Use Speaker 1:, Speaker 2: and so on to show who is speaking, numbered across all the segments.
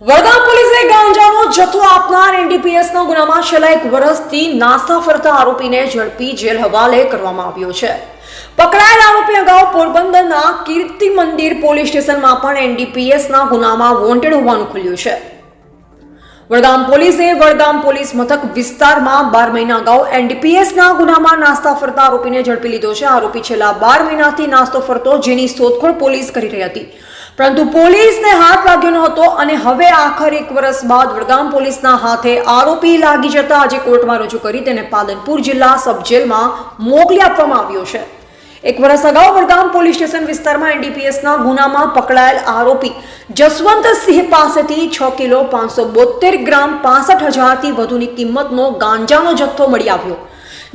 Speaker 1: વડગામ પોલીસે ગાંજાનો જથ્થો આપનાર એનડીપીએસના ગુનામાં છેલ્લા એક વર્ષથી નાસ્તા ફરતા આરોપીને ઝડપી જેલ હવાલે કરવામાં આવ્યો છે. પકડાયેલ આરોપી અગાઉ પોરબંદરના કીર્તિ મંદિર પોલીસ સ્ટેશનમાં પણ એનડીપીએસના ગુનામાં વોન્ટેડ હોવાનું ખુલ્યું છે. વડગામ પોલીસે વડગામ પોલીસ મથક વિસ્તારમાં બાર મહિના અગાઉ એનડીપીએસના ગુનામાં નાસ્તા ફરતા આરોપીને ઝડપી લીધો છે. આરોપી છેલ્લા બાર મહિનાથી નાસ્તો ફરતો જેની શોધખોળ પોલીસ કરી રહી હતી. પરંતુ પોલીસને હાથ લાગ્યો ન હતો અને હવે આખર એક વર્ષ બાદ વડગામ પોલીસના હાથે આરોપી લાગી જતા આજે કોર્ટમાં રજૂ કરી તેને પાલનપુર જિલ્લા સબ જેલમાં મોકલી આપવામાં આવ્યો છે. એક વર્ષ અગાઉ વડગામ પોલીસ સ્ટેશન વિસ્તારમાં એનડીપીએસના ગુનામાં પકડાયેલ આરોપી જસવંતસિંહ પાસેથી છ કિલો પાંચસો બોતેર ગ્રામ પાસઠ હજારથી વધુની કિંમતનો ગાંજાનો જથ્થો મળી આવ્યો.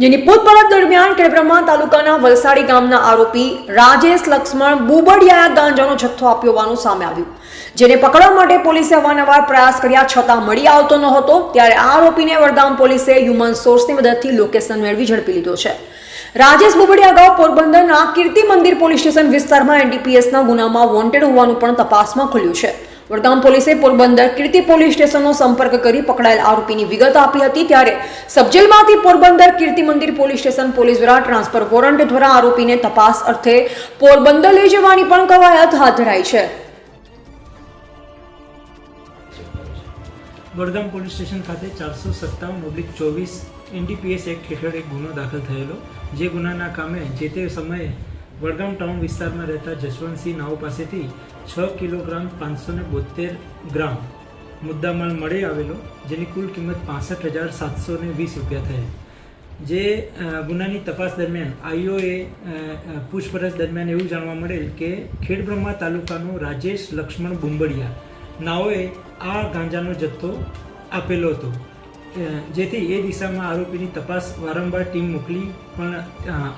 Speaker 1: જેની પૂછપરછ દરમિયાન ખેડબ્રહ્મા તાલુકાના વલસાડી ગામના આરોપી રાજેશ લક્ષ્મણ બુબડિયાએ ગાંજાનો જથ્થો આપ્યો હોવાનું સામે આવ્યું. જેને પકડવા માટે પોલીસે અવારનવાર પ્રયાસ કર્યા છતાં મળી આવતો ન હતો, ત્યારે આરોપીને વડગામ પોલીસે હ્યુમન સોર્સની મદદથી લોકેશન મેળવી ઝડપી લીધો છે. રાજેશ બુબડિયા અગાઉ પોરબંદરના કીર્તિ મંદિર પોલીસ સ્ટેશન વિસ્તારમાં એનડીપીએસના ગુનામાં વોન્ટેડ હોવાનું પણ તપાસમાં ખુલ્યું છે. વડગામ પોલીસે પોરબંદર કીર્તિ પોલીસ સ્ટેશનનો સંપર્ક કરી પકડાયેલ આરોપીની વિગત આપી હતી ત્યારે સબજેલમાંથી Porbandar Kirti Mandir police station police દ્વારા ટ્રાન્સફર વોરંટ દ્વારા આરોપીને તપાસ અર્થે પોરબંદર લઈ જવાની પણ કવાયત હાથ ધરાઈ છે.
Speaker 2: વડગામ પોલીસ સ્ટેશન ખાતે ચારસો સત્તાવન ઓબ્લિક ચોવીસ એનડીપીએસ એક્ટ હેઠળ એક ગુનો દાખલ થયેલો. જે ગુનાના કામે જે તે સમયે વડગામ ટાઉન વિસ્તારમાં રહેતા જસવંતસિંહ નાવ પાસેથી છ કિલોગ્રામ પાંચસો ને બોતેર ગ્રામ મુદ્દામાલ મળી આવેલો, જેની કુલ કિંમત પાસઠ હજાર સાતસો ને વીસ રૂપિયા થઈ જે ગુનાની તપાસ દરમિયાન આઈઓએ પૂછપરછ દરમિયાન એવું જાણવા મળેલ કે ખેડબ્રહ્મા તાલુકાનું રાજેશ લક્ષ્મણ બુંબડિયા નાઓએ આ ગાંજાનો જથ્થો આપેલો હતો. જેથી એ દિશામાં આરોપીની તપાસ વારંવાર ટીમ મોકલી, પણ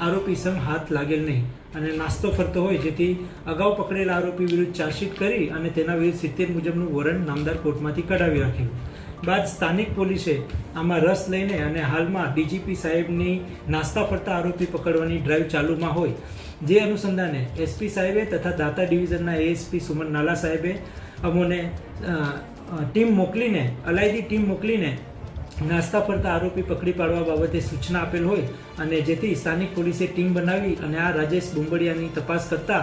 Speaker 2: આરોપી સમ હાથ લાગેલ નહીં. અને નાસ્તો ફરતો હોય, જેથી અગાઉ પકડેલા આરોપી વિરુદ્ધ ચાર્જશીટ કરી અને તેના વિરુદ્ધ સિત્તેર મુજબનું વોરંટ નામદાર કોર્ટમાંથી કઢાવી રાખેલું બાદ સ્થાનિક પોલીસે આમાં રસ લઈને અને હાલમાં ડીજીપી સાહેબની નાસ્તા ફરતા આરોપી પકડવાની ડ્રાઈવ ચાલુમાં હોય. જે અનુસંધાને એસપી સાહેબે તથા દાતા ડિવિઝનના એએસપી સુમન નાલા સાહેબે અમોને ટીમ મોકલીને, અલાયદી ટીમ મોકલીને નાસ્તા ફરતા આરોપી પકડી પાડવા બાબતે સૂચના આપેલ હોય અને જેથી સ્થાનિક પોલીસે ટીમ બનાવી અને આ રાજેશ બુંબડિયાની તપાસ કરતા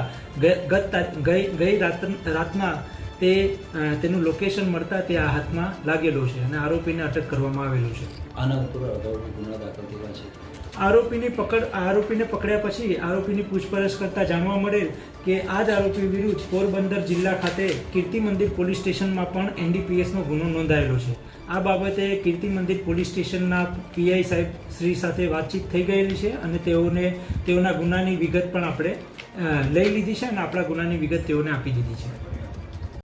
Speaker 2: ગત ગઈ ગઈ રાત રાતના તે તેનું લોકેશન મળતા તે આ હાથમાં લાગેલો છે અને આરોપીને અટક કરવામાં આવેલો છે.
Speaker 3: આના ઉપર અગાઉ ગુના દાખલ થયા છે.
Speaker 2: આરોપીની પકડ આરોપીને પકડ્યા પછી આરોપીની પૂછપરછ કરતા જાણવા મળેલ કે આ જ આરોપી વિરુદ્ધ પોરબંદર જિલ્લા ખાતે કીર્તિ મંદિર પોલીસ સ્ટેશનમાં પણ એનડીપીએસનો ગુનો નોંધાયેલો છે. આ બાબતે કીર્તિ મંદિર પોલીસ સ્ટેશનના પીઆઈ સાહેબ શ્રી સાથે વાતચીત થઈ ગયેલી છે અને તેઓને તેઓના ગુનાની વિગત પણ આપણે લઈ લીધી છે અને આપણા ગુનાની વિગત તેઓને આપી દીધી છે.